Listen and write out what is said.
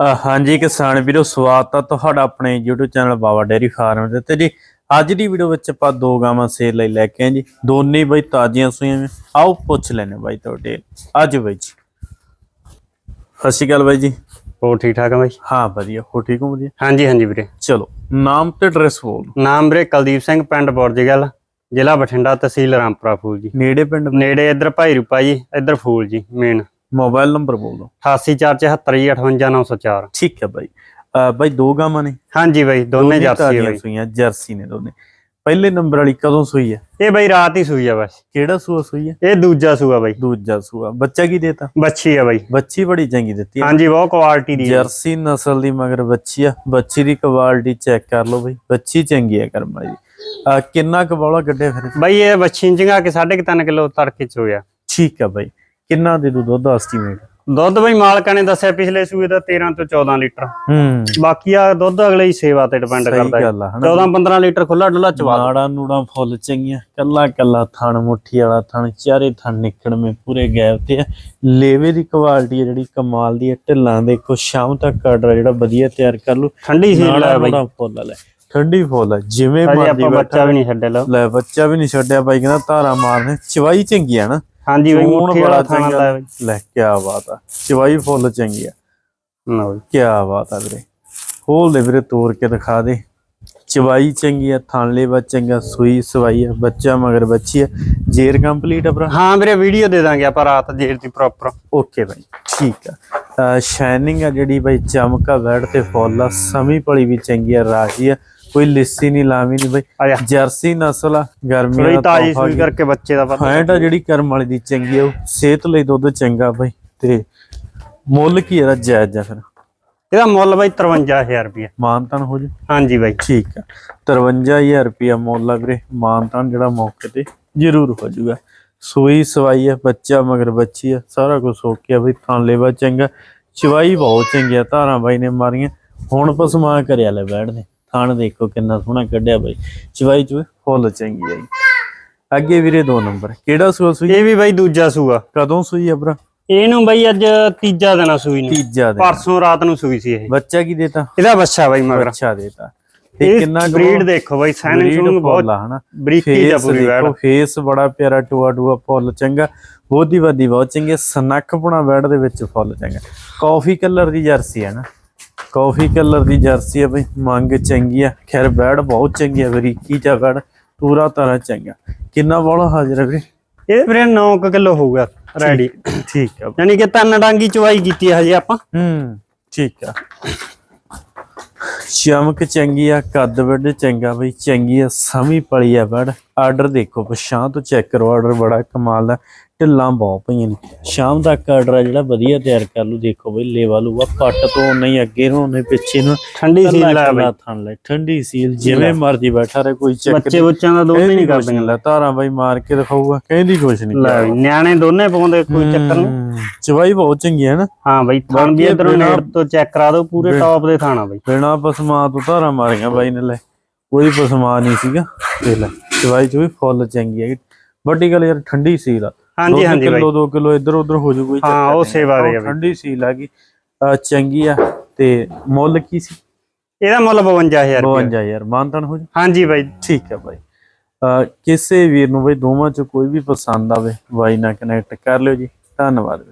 ਹਾਂਜੀ ਕਿਸਾਨ ਵੀਰੋ ਸਵਾਗਤ ਆ ਤੁਹਾਡਾ ਆਪਣੇ YouTube channel Baba dairy farm ਦੇ ਤੇ ਜੀ ਅੱਜ ਦੀ ਵੀਡੀਓ ਵਿੱਚ ਆਪਾਂ ਦੋ ਗਾਵਾਂ ਸੇਲ ਲਈ ਲੈ ਕੇ ਆਏ ਜੀ। ਦੋਨੇ ਬਈ ਤਾਜ਼ੀਆਂ ਸੂਈਆਂ ਨੇ। ਆਓ ਪੁੱਛ ਲੈਣੇ ਬਾਈ ਤੁਹਾਡੇ। ਅੱਜ ਬਾਈ ਜੀ। ਸਤਿ ਸ਼੍ਰੀ ਅਕਾਲ ਬਾਈ ਜੀ। ਹੋਰ ਠੀਕ ਠਾਕ ਆ ਬਾਈ? ਹਾਂ ਵਧੀਆ। ਹੋ ਠੀਕ ਹੋ ਵਧੀਆ? ਹਾਂਜੀ ਹਾਂਜੀ ਵੀਰੇ। ਚਲੋ ਨਾਮ ਤੇ ਐਡਰੈਸ ਬੋਲ ਨਾਮ ਵੀਰੇ ਕੁਲਦੀਪ ਸਿੰਘ ਪਿੰਡ ਬੁਰਜਗਲ ਜ਼ਿਲ੍ਹਾ ਬਠਿੰਡਾ ਤਹਿਸੀਲ ਰਾਮਪੁਰਾ ਫੂਲ ਜੀ। ਨੇੜੇ ਪਿੰਡ ਨੇੜੇ ਇੱਧਰ ਭਾਈ ਰੂਪਾ ਜੀ ਇੱਧਰ ਫੂਲ ਜੀ ਮੇਨ ਮੋਬਾਈਲ ਨੰਬਰ ਬੋਲ ਦਿਓ। 8847 ਜੀ 58904 ਠੀਕ ਹੈ ਬਾਈ। ਬਾਈ ਦੋ ਗਾਵਾਂ ਨੇ? ਹਾਂਜੀ ਬਾਈ ਦੋਨੇ ਜਰਸੀ ਬਾਈ। ਸੂਈਆਂ ਜਰਸੀ ਨੇ ਦੋਨੇ। ਪਹਿਲੇ ਨੰਬਰ ਵਾਲੀ ਕਦੋਂ ਸੂਈ ਹੈ? ਇਹ ਬਾਈ ਰਾਤ ਹੀ ਸੂਈ ਆ ਬਸ। ਕਿਹੜਾ ਸੂਆ ਸੂਈ ਹੈ? ਇਹ ਦੂਜਾ ਸੂਆ ਬਾਈ। ਦੂਜਾ ਸੂਆ। ਬੱਚਾ ਕੀ ਦੇਤਾ? ਬੱਚੀ ਆ ਬਾਈ। ਬੱਚੀ ਬੜੀ ਚੰਗੀ ਦਿੱਤੀ ਹੈ। ਹਾਂਜੀ ਬਹੁਤ ਕੁਆਲਿਟੀ ਦੀ। ਜਰਸੀ ਨਸਲ ਦੀ ਮਗਰ ਬੱਚੀ ਆ। ਬੱਚੀ ਦੀ ਕੁਆਲਿਟੀ ਚੈੱਕ ਕਰ ਲਓ ਬਈ। ਬੱਚੀ ਚੰਗੀ ਆ ਕਰਮ ਵਾਲੀ ਕਿੰਨਾ ਕੁ ਬੌਲਾ ਗੱਡੇ ਫਿਰ? ਬਾਈ ਇਹ ਬੱਚੀ ਚੰਗਾ ਕੇ 3.5 ਕਿਲੋ ਤੜਕੇ ਚ ਹੋਇਆ। ਠੀਕ ਆ ਬਈ। ਕਿੰਨਾ ਦੇ ਦੂ ਦੁੱਧ ਐਸਟੀਮੇਟ ਦੁੱਧ ਬਾਈ ਮਾਲਕਾਂ ਨੇ ਦੱਸਿਆ ਪਿਛਲੇ ਸੂਏ ਦਾ 13 ਤੋਂ 14 ਲੀਟਰ। ਹੂੰ। ਬਾਕੀ ਆ ਦੁੱਧ ਅਗਲੇ ਹੀ ਸੇਵਾ ਤੇ ਡਿਪੈਂਡ ਕਰਦਾ ਹੈ ਗੱਲ ਆ ਹਨਾ 14 15 ਲੀਟਰ ਖੁੱਲਾ ਡੁੱਲਾ ਚਵਾ। ਨਾੜਾ ਨੂੜਾ ਫੁੱਲ ਚੰਗੀਆਂ ਕੱਲਾ ਕੱਲਾ ਥਣ ਮੁੱਠੀ ਵਾਲਾ ਥਣ ਚਾਰੇ ਥਣ ਨਿਕੜਵੇਂ ਪੂਰੇ ਗੈਪ ਤੇ ਆ। ਲੇਵੇ ਦੀ ਕੁਆਲਿਟੀ ਆ ਜਿਹੜੀ ਕਮਾਲ ਦੀ ਆ ਢਿੱਲਾਂ ਦੇਖੋ ਸ਼ਾਮ ਤੱਕ ਆਰਡਰ ਜਿਹੜਾ ਵਧੀਆ ਤਿਆਰ ਕਰ ਲੂ। ਠੰਡੀ ਸੀ ਨਾੜਾ ਲੈ ਬਾਈ। ਫੁੱਲ ਲੈ। ਠੰਡੀ ਫੁੱਲ ਜਿਵੇਂ ਆਪਾਂ ਬੱਚਾ ਵੀ ਨਹੀਂ ਛੱਡੇ ਲਓ। ਲੈ ਬੱਚਾ ਵੀ ਨਹੀਂ ਛੱਡਿਆ ਬਾਈ ਕਹਿੰਦਾ ਧਾਰਾ ਮਾਰਨੇ ਚਵਾਈ ਚੰਗੀ ਆ ਨਾ। ਹਾਂਜੀ ਬਾਈ ਮੁੱਠੀ ਵਾਲਾ ਖਾਣਾ ਦਾ ਬਾਈ। ਲੈ ਕੀ ਬਾਤ ਆ। ਚਵਾਈ ਫੁੱਲ ਚੰਗੀ ਆ। ਨਾ ਬਾਈ। ਕੀ ਬਾਤ ਆ ਵੀਰੇ। ਖੋਲ ਦੇ ਵੀਰੇ ਤੋੜ ਕੇ ਦਿਖਾ ਦੇ। ਚਵਾਈ ਚੰਗੀ ਆ ਥਾਂਲੇ ਵਾ ਚੰਗਾ ਸੂਈ ਸਵਾਈ ਆ ਬੱਚਾ ਮਗਰ ਬੱਚੀ ਆ। ਜੇਰ ਕੰਪਲੀਟ ਆ ਭਰਾ? ਹਾਂ ਵੀਰੇ ਵੀਡੀਓ ਦੇ ਦਾਂਗੇ ਆਪਾਂ ਰਾਤ ਜੇਰ ਦੀ ਪ੍ਰੋਪਰ ਓਕੇ ਬਾਈ ਠੀਕ ਆ। ਸ਼ਾਈਨਿੰਗ ਆ ਜਿਹੜੀ ਬਾਈ ਚਮਕਾ ਵੈੜ ਤੇ ਫੁੱਲ ਆ ਸਮੀ ਪਲੀ ਵੀ ਚੰਗੀ ਆ ਰਾਜੀ ਆ। ਕੋਈ ਲਿੱਸੀ ਨਹੀਂ ਲਾਵੀ ਨਹੀਂ ਬਾਈ। ਜਰਸੀ ਨਸਲ ਆ ਗਰਮੀਆਂ ਥੋੜੀ ਦਾ ਤਾਜੀ ਸੂਈ ਕਰਕੇ ਬੱਚੇ ਦਾ ਪਤਾ ਫੈਂਟ ਆ ਜਿਹੜੀ ਕਰਮ ਵਾਲੀ ਦੀ ਚੰਗੀ ਆ ਸਿਹਤ ਲਈ ਦੁੱਧ ਚੰਗਾ ਬਾਈ। ਤੇ ਮੁੱਲ ਕੀ ਇਹਦਾ ਜਾਇਜ਼ ਆ ਫਿਰ? ਇਹਦਾ ਮੁੱਲ ਬਾਈ 53000 ਰੁਪਏ ਮਾਨਤਨ ਹੋ ਜੇ? ਹਾਂਜੀ ਬਾਈ। ਠੀਕ ਆ। 53000 ਰੁਪਿਆ ਮੁੱਲ ਆ ਵੀਰੇ ਮਾਨਤਨ ਜਿਹੜਾ ਮੌਕੇ ਤੇ ਜ਼ਰੂਰ ਹੋ ਜਾਊਗਾ। ਸੂਈ ਸਵਾਈ ਆ ਬੱਚਾ ਮਗਰ ਬੱਚੀ ਆ ਸਾਰਾ ਕੁਝ ਸੋਕਿਆ ਬਈ ਥਾਂ ਲੈਵਾ ਚੰਗਾ ਚਵਾਈ ਬਹੁਤ ਚੰਗੀ ਆ ਧਾਰਾਂ ਬਾਈ ਨੇ ਮਾਰੀਆਂ। ਹੁਣ ਪਸਮਾ ਕਰਿਆ ਲੈ ਬੈਠਦੇ ਥਾਣ ਦੇਖੋ ਕਿੰਨਾ ਸੋਹਣਾ ਕੱਢਿਆ ਬਾਈ। ਚਵਾਈ ਚ ਫੁੱਲ ਚੰਗੀ ਆ। ਅੱਗੇ ਵੀਰੇ ਦੋ ਨੰਬਰ ਕਿਹੜਾ ਸੂਆ ਸੂਈ? ਇਹ ਵੀ ਬਾਈ ਦੂਜਾ ਸੂਆ। ਕਦੋਂ ਸੂਈ ਆ ਭਰਾ? ਇਹਨੂੰ ਬਾਈ ਅੱਜ ਤੀਜਾ ਦਿਨ ਆ ਸੂਈ ਨੂੰ। ਤੀਜਾ ਦਿਨ। ਪਰਸੋਂ ਰਾਤ ਨੂੰ ਸੂਈ ਸੀ ਇਹ। ਬੱਚਾ ਕੀ ਦੇਤਾ? ਇਹਦਾ ਬੱਚਾ ਬਾਈ ਮਗਰ। ਅੱਛਾ ਦੇਤਾ। ਤੇ ਕਿੰਨਾ ਬਰੀਡ ਦੇਖੋ ਬਾਈ ਬਰੀਡ ਸੂਨ ਬਹੁਤ ਹਨਾ? ਬਰੀਕੀ ਦਾ ਪੂਰੀ ਵੈੜ ਫੇਸ ਬੜਾ ਪਿਆਰਾ ਟੂਆ ਟੂਆ ਫੁੱਲ ਚੰਗਾ। ਬਹੁਤੀ ਵੱਡੀ ਬਹੁਤ ਚੰਗੀ ਸਨੱਖ ਪੁਣਾ ਵੈੜ ਦੇ ਵਿੱਚ ਫੁੱਲ ਚੰਗਾ। ਕਾਫੀ ਕਲਰ ਦੀ ਜਰਸੀ ਹੈ ਨਾ। ਕਾਫੀ ਕਲਰ ਦੀ ਜਰਸੀ ਹੈ ਬਈ ਮੰਗ ਚੰਗੀ ਆ। ਖੈਰ ਵੈੜ ਬਹੁਤ ਚੰਗੀ ਆ ਬਰੀਕੀ ਚ ਵੈੜ ਪੂਰਾ ਤਰ੍ਹਾਂ ਚੰਗਾ। ਕਿੰਨਾ ਬੋਲਾ ਹਾਜ਼ਰ ਹੈ ਵੀਰੇ? ਇਹ ਵੀਰੇ 9 ਕਿਲੋ ਹੋਊਗਾ। ਰੈਡੀ ਠੀਕ ਆ। ਯਾਨੀ ਕਿ ਤਿੰਨ ਡਾਂਗੀ ਚਵਾਈ ਕੀਤੀ ਹੈ ਹਜੇ ਆਪਾਂ। ਹੂੰ ਠੀਕ ਆ। ਚਮਕ ਚੰਗੀ ਆ ਕੱਦ ਵੱਡ ਚੰਗਾ ਬਈ ਚੰਗੀ ਆ ਸਮੀ ਪਲੀ ਆ ਵੜ ਆਰਡਰ ਦੇਖੋ ਪਛਾਂ ਤੋਂ ਚੈੱਕ ਕਰੋ ਆਰਡਰ ਬੜਾ ਕਮਾਲ ਦਾ। ਢਿੱਲਾਂ ਬਹੁਤ ਪਈਆਂ ਨੇ। ਸ਼ਾਮ ਤੱਕ ਆਰਡਰ ਜਿਹੜਾ ਵਧੀਆ ਤਿਆਰ ਕਰ ਲੂ ਦੇਖੋ ਬਈ ਲੇਵਾ ਲੂਆ ਪੱਟ ਤੋਂ ਨਹੀਂ ਅੱਗੇ ਨੂੰ ਨਹੀਂ ਪਿੱਛੇ ਨੂੰ। ਠੰਡੀ ਸੀ ਲੈ ਬਾਈ। ਥਣ ਲੈ ਠੰਡੀ ਸੀਲ ਜਿਵੇਂ ਮਰਜ਼ੀ ਬੈਠਾ ਰਹੇ ਕੋਈ ਚੱਕ ਬੱਚੇ ਬੱਚਿਆਂ ਦਾ ਹੀ ਨਹੀਂ ਕਰਦੇ। ਲੈ ਧਾਰਾਂ ਬਾਈ ਮਾਰ ਕੇ ਦਿਖਾਊਗਾ ਕਹਿੰਦੀ ਕੁਛ ਨਹੀਂ। ਲੈ ਨਿਆਣੇ ਦੋਨੇ ਪਾਉਂਦੇ ਕੋਈ ਚੱਕਰ ਨਹੀਂ। ਚਵਾਈ ਬਹੁਤ ਚੰਗੀ ਹੈ ਨਾ। ਹਾਂ ਬਾਈ ਥਾਣ ਵੀ ਇਧਰੋਂ ਨੇੜ ਤੋਂ ਚੈੱਕ ਕਰਾ ਦਿਓ ਪੂਰੇ ਟੌਪ ਦੇ ਥਾਣਾ ਬਾਈ। ਬਿਨਾ ਪਸਮਾ ਤੋਂ ਧਾਰਾਂ ਮਾਰੀਆਂ ਬਾਈ ਨੇ ਲੈ। ਕੋਈ ਪਸਮਾ ਨਹੀਂ ਸੀਗਾ। ਤੇ ਲੈ ਚਵਾਈ ਚ ਵੀ ਫੁੱਲ ਚੰਗੀ ਹੈ ਵੱਡੀ ਗੱਲ ਯਾਰ ਠੰਡੀ ਸੀਲ ਆ। ਹਾਂਜੀ ਹਾਂਜੀ ਬਾਈ। ਕਿਲੋ 2 ਕਿਲੋ ਇੱਧਰ ਉੱਧਰ ਹੋ ਜੂ। ਕੋਈ ਹਾਂ, ਚੱਕਰ ਉਹ ਨਹੀਂ। ਸੇਵਾ ਦੇ ਆ ਉਹ। ਠੰਡੀ ਆ ਗਈ। ਅਹ ਚੰਗੀ ਆ। ਤੇ ਮੁੱਲ ਕੀ ਸੀ? ਇਹਦਾ ਮੁੱਲ 52000 ਰੁਪਏ 52000 ਮਾਨਤਨ ਹੋ ਜੂ ਹਾਂਜੀ ਬਾਈ। ਠੀਕ ਹੈ ਬਾਈ। ਕਿਸੇ ਵੀਰ ਨੂੰ ਬਈ ਦੋਵਾਂ ਚ ਕੋਈ ਵੀ ਪਸੰਦ ਆਵੇ ਬਾਈ ਨਾਲ ਕਨੈਕਟ ਕਰ ਲਿਓ ਜੀ। ਧੰਨਵਾਦ।